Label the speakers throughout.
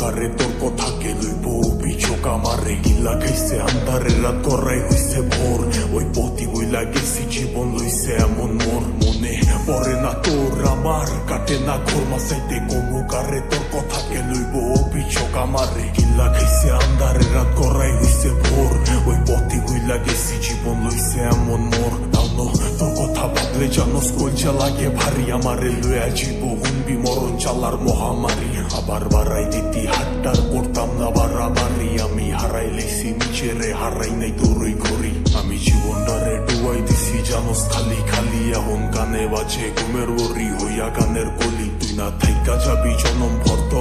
Speaker 1: কারে তোর কথাকে লইব অভিযোগ আমারে গিল্লা খাইছে আন্ধারে রাত করাই হইছে ভোর ওই পতি বইলা গেছি জীবন লইছে এমন মোর মনে পড়ে না তোর আমার কাটে না ঘোর মাসাইতে কমু কারে তোর কথাকে লইব অভিযোগ আমারে গিল্লা খাইছে আন্ধারে রাত করাই হইছে ভোর ওই পতি বইলা গেছি জীবন লইছে এমন মোর জানোস কলচা লাগে ভারী আমারে লয়া জীব হুনবি মরণ চালার মহামারী আবার বাড়াই দিতি হাট্টার করতাম না বাড়াবাড়ি আমি হারাই লেছি নিচেরে হারাই নাই তোরই করি আমি জীবনটারে ডুবাই দিছি জানোস খালি খালি এখন গানে বাজে ঘুমের ওরি হইয়া গানের কলি তুই না থাইকা যাবি জনম ভর্ত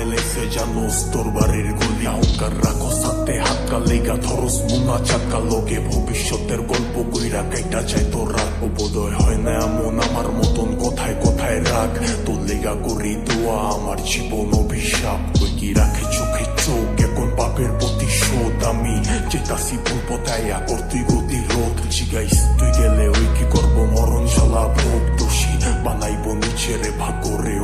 Speaker 1: বানাই লেছে জানোস তোর বাড়ির গলি অহংকার রাখো সাথে হাতকা লেগা ধরস মুনা চাকা লোকে ভবিষ্যতের গল্প কইরা কাইটা চাই তোর রাগ বোধয় হয় না এমন আমার মতন কথায় কথায় রাগ তোর লেগা করি দোয়া আমার জীবন অভিশাপ ওই কি রাখে চোখে চোখ এখন পাপের প্রতিশোধ আমি চেতাসি ভুল পথায়া করতুই গতিরোধ জিগাইস তুই গেলে ওই কি করব মরণ শালা ভোগ দোষী বানাইব নিচেরে ভাগরে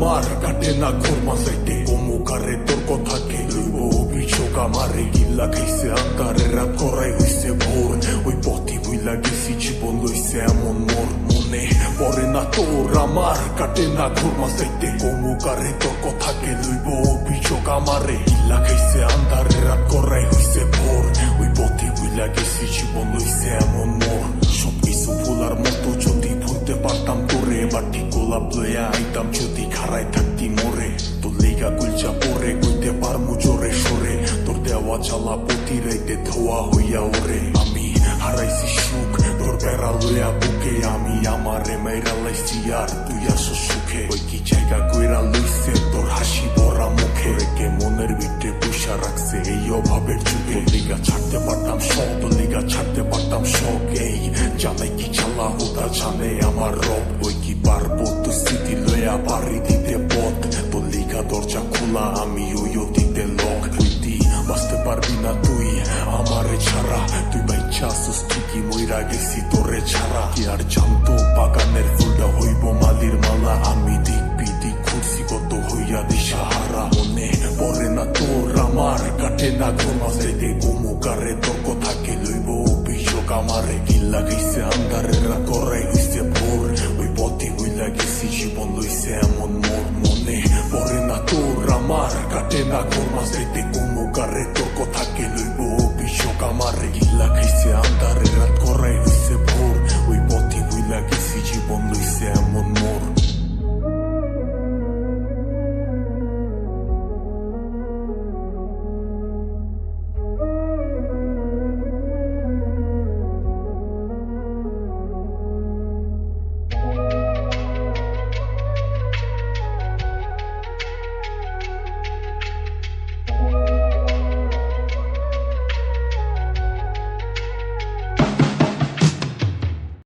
Speaker 1: আমার কাটে না ঘোর মাসাইতে অমুকারে তোর কথাকে লইব? অভিযোগ আমারে গিল্লা খাইছে আন্ধারে রাত করাই হইছে ভোর। ওই পথি বইলা গেছি, জীবন লইছে এমন মোর মনে। পড়ে না তোর আমার, কাটে না ঘোর মাসাইতে অমুকারে তোর কথাকে লইব? অভিযোগ আমারে গিল্লা খাইছে আন্ধারে রাত করাই হইছে ভোর। ওই পথি বইলা গেছি, জীবন লইছে এমন মোর। সব কিছু ভুলার মতো যদি ভুলতে পারতাম তোরে বাটি গোলাপ লইয়া আইতাম যদি খারাই থাকতি মোরে তোর লেগা গুলচা পরে কইতে পারমু জোরে সরে তোর দেওয়া চালা প্রতি রাইতে ধোয়া হইয়া ওরে আমি হারাইছি সুখ তোর বেড়া লইয়া বুকে আমি আমারে মেরা লাইছি আর তুই আসো সুখে ওই কি জায়গা কইরা লইছে তোর হাসি ভরা মুখে রেখে মনের ভিতরে পুষা রাখছে এই অভাবের যুগে। লিগা ছাড়তে পারতাম তোর লিগা ছাড়তে পারতাম শখ। এই জানে কি চালা হোতা জানে আমার রব, ওই কি পারব? তো স্মৃতি লইয়া পারি দিতে পথ। তোর লিগা দরজা খোলা, আমি ওই অতীতে লক। হইতি বাঁচতে পারবি না তুই? আমারে ছাড়া। তুই বাইচা সুস্থিতি মইরা গেছি, তোরে ছাড়া। কি আর জানতো বাগানের আমার কাটে না ঘুম আসতে গোমুকারে তোর কথাকে লইব অভিযোগ আমারে গিল্লা গেছে আন্ধারে রাত করাই হইছে ভোর ওই পথে হইলা গেছি জীবন লইছে এমন মোর মনে পড়ে না তোর আমার কাটে না ঘুম আসতে